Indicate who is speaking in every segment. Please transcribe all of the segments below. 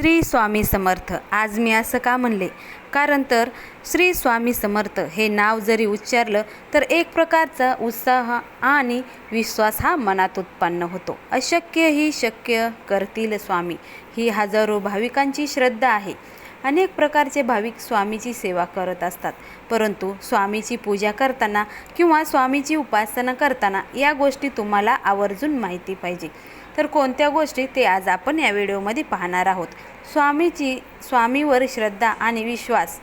Speaker 1: श्री स्वामी समर्थ. आज मी असं का म्हणले? कारण तर श्री स्वामी समर्थ हे नाव जरी उच्चारलं तर एक प्रकारचा उत्साह आणि विश्वास हा मनात उत्पन्न होतो. अशक्य ही शक्य करतील स्वामी. ही हजारो भाविकांची श्रद्धा आहे. अनेक प्रकारचे भाविक स्वामीची सेवा करत असतात. परंतु स्वामीची पूजा करताना किंवा स्वामीची उपासना करताना या गोष्टी तुम्हाला आवर्जून माहिती पाहिजे. तर कोणत्या गोष्टी ते आज आपण या व्हिडिओमध्ये पाहणार आहोत? स्वामीची स्वामीवर श्रद्धा आणि विश्वास.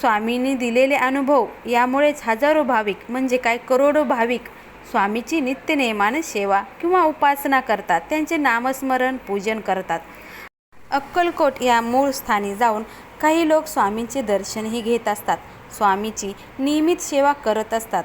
Speaker 1: स्वामींनी दिलेले अनुभव यामुळेच हजारो भाविक म्हणजे काय करोडो भाविक स्वामीची नित्यनेमाने सेवा किंवा उपासना करतात त्यांचे नामस्मरण पूजन करतात. अक्कलकोट या मूळ स्थानी जाऊन काही लोक स्वामींचे दर्शनही घेत असतात. स्वामीची नियमित सेवा करत असतात.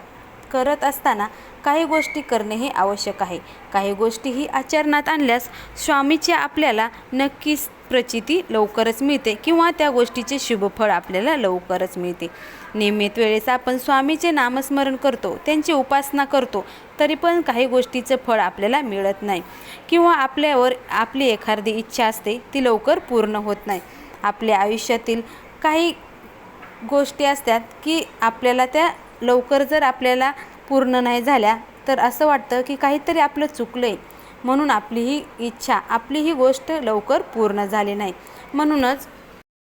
Speaker 1: करत असताना काही गोष्टी करणे हे आवश्यक आहे. काही गोष्टीही आचरणात आणल्यास स्वामीची आपल्याला नक्कीच प्रचिती लवकरच मिळते किंवा त्या गोष्टीचे शुभफळ आपल्याला लवकरच मिळते. नियमित वेळेस आपण स्वामीचे नामस्मरण करतो त्यांची उपासना करतो तरी पण काही गोष्टीचं फळ आपल्याला मिळत नाही किंवा आपल्यावर आपली एखादी इच्छा असते ती लवकर पूर्ण होत नाही. आपल्या आयुष्यातील काही गोष्टी असतात की आपल्याला त्या लवकर जर आपल्याला पूर्ण नाही झाल्या तर असं वाटतं की काहीतरी आपलं चुकलं आहे म्हणून आपली ही इच्छा आपली ही गोष्ट लवकर पूर्ण झाली नाही. म्हणूनच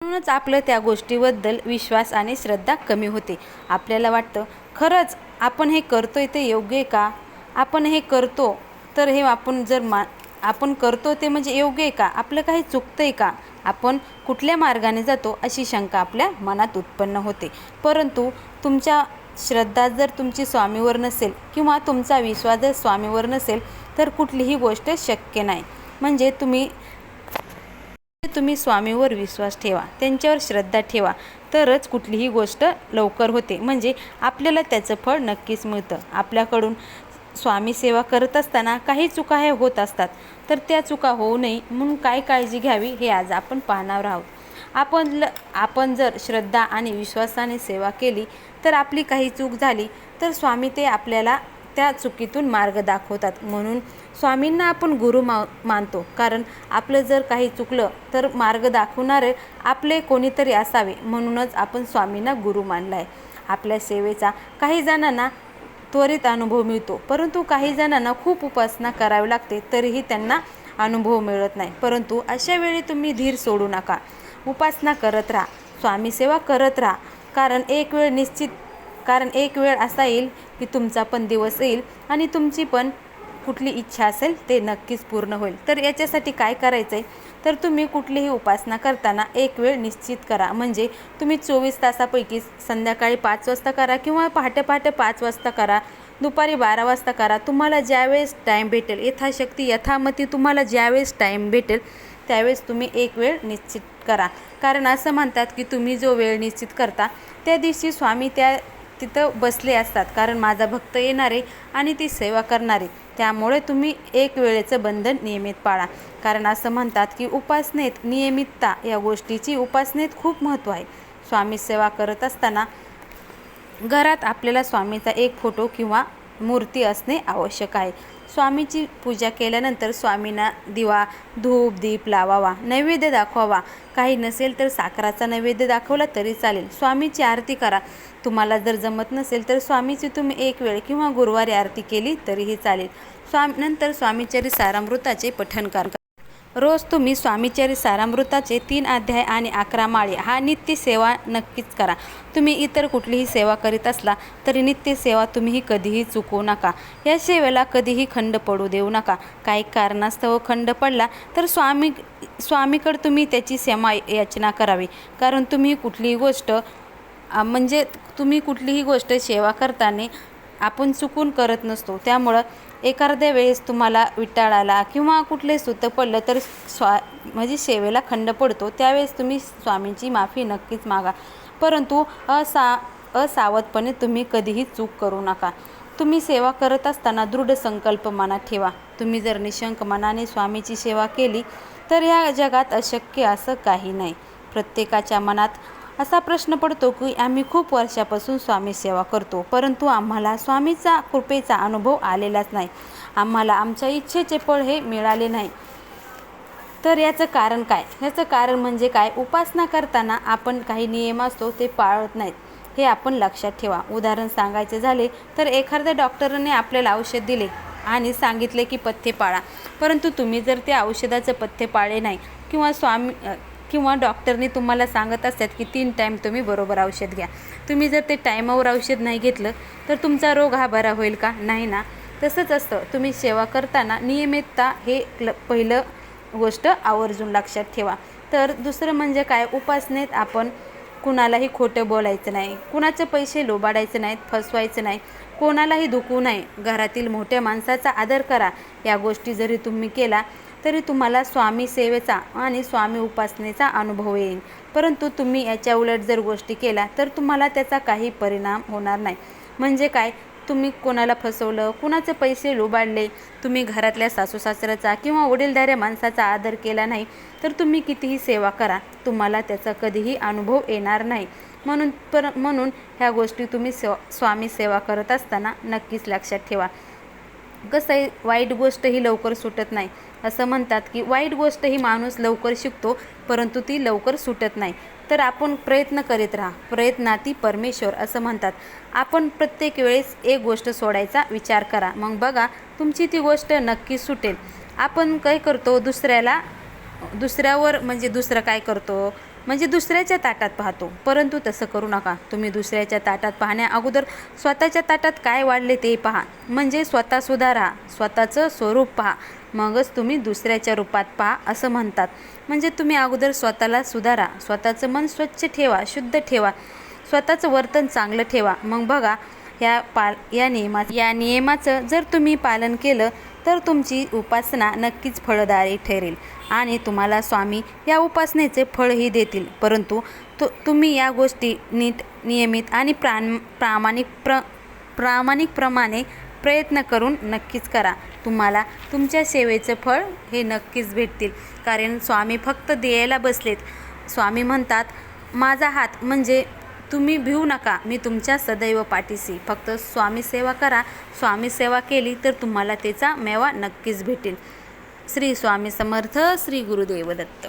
Speaker 1: म्हणूनच आपलं त्या गोष्टीबद्दल विश्वास आणि श्रद्धा कमी होते. आपल्याला वाटतं खरंच आपण हे करतो आहे ते योग्य आहे का? आपण हे करतो तर हे आपण जर मा आपण करतो ते म्हणजे योग्य आहे का? आपलं काही चुकतं आहे का? आपण कुठल्या मार्गाने जातो अशी शंका आपल्या मनात उत्पन्न होते. परंतु तुमच्या श्रद्धा जर तुमची स्वामीवर नसेल किंवा तुमचा विश्वास जर स्वामीवर नसेल तर कुठलीही गोष्ट शक्य नाही. म्हणजे तुम्ही तुम्ही स्वामीवर विश्वास ठेवा त्यांच्यावर श्रद्धा ठेवा तरच कुठलीही गोष्ट लवकर होते. म्हणजे आपल्याला त्याचं फळ नक्कीच मिळतं. आपल्याकडून स्वामी सेवा करत असताना काही चुका हे होत असतात तर त्या चुका होऊ नये. म्हणून काय काळजी घ्यावी हे आज आपण पाहणार आहोत. आपण ल आपण जर श्रद्धा आणि विश्वासाने सेवा केली तर आपली काही चूक झाली तर स्वामी ते आपल्याला त्या चुकीतून मार्ग दाखवतात. म्हणून स्वामींना आपण गुरु मा मानतो. कारण आपलं जर काही चुकलं तर मार्ग दाखवणारे आपले कोणीतरी असावे. म्हणूनच आपण स्वामींना गुरु मानला आहे आपल्या सेवेचा काही जणांना त्वरित अनुभव मिळतो. परंतु काही जणांना खूप उपासना करावी लागते तरीही त्यांना अनुभव मिळत नाही. परंतु अशा वेळी तुम्ही धीर सोडू नका. उपासना करत राहा. स्वामी सेवा करत राहा. कारण एक वेळ निश्चित कारण एक वेळ असा येईल की तुमचा पण दिवस येईल आणि तुमची पण कुठली इच्छा असेल ते नक्कीच पूर्ण होईल. तर याच्यासाठी काय करायचं आहे तर तुम्ही कुठलीही उपासना करताना एक वेळ निश्चित करा. म्हणजे तुम्ही चोवीस तासापैकी संध्याकाळी पाच वाजता करा किंवा पहाटे पहाटे पाच वाजता करा दुपारी बारा वाजता करा. तुम्हाला ज्यावेळेस टाईम भेटेल यथाशक्ती यथामती तुम्हाला ज्यावेळेस टाईम भेटेल त्यावेळेस तुम्ही एक वेळ निश्चित करा. कारण असं म्हणतात की तुम्ही जो वेळ निश्चित करता त्या दिवशी स्वामी त्या तिथं बसले असतात. कारण माझा भक्त येणारे आणि ती सेवा करणारे. त्यामुळे तुम्ही एक वेळेचं बंधन नियमित पाळा. कारण असं म्हणतात की उपासनेत नियमितता या गोष्टीची उपासनेत खूप महत्त्व आहे. स्वामी सेवा करत असताना घरात आपल्याला स्वामीचा एक फोटो किंवा मूर्ती असणे आवश्यक आहे. स्वामीची पूजा केल्यानंतर स्वामींना दिवा धूप दीप लावावा नैवेद्य दाखवावा. काही नसेल तर साखराचा नैवेद्य दाखवला तरी चालेल. स्वामीची आरती करा. तुम्हाला जर जमत नसेल तर स्वामीची तुम्ही एक वेळ किंवा गुरुवारी आरती केली तरीही चालेल. स्वामी नंतर स्वामीचरी सारामृताचे पठण करा. रोज तुम्ही स्वामीचरी सारामृताचे तीन अध्याय आणि अकरा माळे हा नित्य सेवा नक्कीच करा. तुम्ही इतर कुठलीही सेवा करीत असला तरी नित्य सेवा तुम्हीही कधीही चुकवू नका. या सेवेला कधीही खंड पडू देऊ नका. काही कारणास्तव खंड पडला तर स्वामी स्वामीकडे तुम्ही त्याची सेवा याचना करावी. कारण तुम्ही कुठलीही गोष्ट म्हणजे तुम्ही कुठलीही गोष्ट सेवा करताना आपण चुकून करत नसतो. त्यामुळं एखाद्या वेळेस तुम्हाला विटाळाला किंवा कुठले सुतं पडलं तर स्वा म्हणजे सेवेला खंड पडतो त्यावेळेस तुम्ही स्वामींची माफी नक्कीच मागा. परंतु असा असावधपणे तुम्ही कधीही चूक करू नका. तुम्ही सेवा करत असताना दृढ संकल्प मनात ठेवा. तुम्ही जर निशंक मनाने स्वामीची सेवा केली तर या जगात अशक्य असं काही नाही. प्रत्येकाच्या मनात असा प्रश्न पडतो की आम्ही खूप वर्षापासून स्वामी सेवा करतो परंतु आम्हाला स्वामीचा कृपेचा अनुभव आलेलाच नाही. आम्हाला आमच्या इच्छेचे फळ हे मिळाले नाही. तर याचं कारण काय? ह्याचं कारण म्हणजे काय? उपासना करताना आपण काही नियम असतो ते पाळत नाहीत. हे आपण लक्षात ठेवा. उदाहरण सांगायचे झाले तर एखाद्या डॉक्टरने आपल्याला औषध दिले आणि सांगितले की पथ्य पाळा. परंतु तुम्ही जर त्या औषधाचं पथ्य पाळले नाही किंवा स्वामी किंवा डॉक्टरने तुम्हाला सांगत असतात की तीन टाईम तुम्ही बरोबर औषध घ्या. तुम्ही जर ते टाईमावर औषध नाही घेतलं तर तुमचा रोग हा बरा होईल का? नाही ना. तसंच असतं. तुम्ही सेवा करताना नियमितता हे पहिलं गोष्ट आवर्जून लक्षात ठेवा. तर दुसरं म्हणजे काय? उपासनेत आपण कुणालाही खोटं बोलायचं नाही. कुणाचे पैसे लोबाडायचे नाहीत फसवायचं नाही. कोणालाही दुखू नये. घरातील मोठ्या माणसाचा आदर करा. या गोष्टी जरी तुम्ही केला तरी तुम्हाला स्वामी सेवेचा आणि स्वामी उपासनेचा अनुभव येईल परंतु तुम्ही याच्या उलट जर गोष्टी केल्या तर तुम्हाला त्याचा काही परिणाम होणार नाही. म्हणजे काय? तुम्ही कोणाला फसवलं कुणाचे पैसे लुबाडले तुम्ही घरातल्या सासू सासऱ्याचा किंवा वडीलधाऱ्या माणसाचा आदर केला नाही तर तुम्ही कितीही सेवा करा तुम्हाला त्याचा कधीही अनुभव येणार नाही. म्हणून पर म्हणून ह्या गोष्टी तुम्ही सेवा स्वामी सेवा करत असताना नक्कीच लक्षात ठेवा. कसं आहे वाईट गोष्ट ही लवकर सुटत नाही. असं म्हणतात की वाईट गोष्ट ही माणूस लवकर शिकतो परंतु ती लवकर सुटत नाही. तर आपण प्रयत्न करीत राहा. प्रयत्नाती परमेश्वर असं म्हणतात. आपण प्रत्येक वेळेस एक गोष्ट सोडायचा विचार करा. मग बघा तुमची ती गोष्ट नक्की सुटेल. आपण काय करतो? दुसऱ्याला दुसऱ्यावर म्हणजे दुसरं काय करतो? म्हणजे दुसऱ्याच्या ताटात पाहतो. परंतु तसं करू नका. तुम्ही दुसऱ्याच्या ताटात पाहण्या अगोदर स्वतःच्या ताटात काय वाढले ते पहा. म्हणजे स्वतः सुधारा स्वतःचं स्वरूप पहा. मगच तुम्ही दुसऱ्याच्या रूपात पहा असं म्हणतात. म्हणजे तुम्ही अगोदर स्वतःला सुधारा. स्वतःचं मन स्वच्छ ठेवा शुद्ध ठेवा. स्वतःचं वर्तन चांगलं ठेवा. मग बघा या पाल या नियमा या नियमाचं जर तुम्ही पालन केलं तर तुमची उपासना नक्कीच फळदायी ठरेल. आणि तुम्हाला स्वामी या उपासनेचे फळही देतील. परंतु तु तुम्ही या गोष्टी नीट नियमित आणि प्राण प्रामाणिक प्र प्रामाणिकप्रमाणे प्रयत्न करून नक्कीच करा. तुम्हाला तुमच्या सेवेचं फळ हे नक्कीच भेटतील. कारण स्वामी फक्त द्यायला बसलेत. स्वामी म्हणतात माझा हात म्हणजे तुम्ही भिवू नका मी तुमच्या सदैव पाठीशी. फक्त स्वामी सेवा करा. स्वामी सेवा केली तर तुम्हाला त्याचा मेवा नक्कीच भेटेल. श्री स्वामी समर्थ श्री गुरुदेव दत्त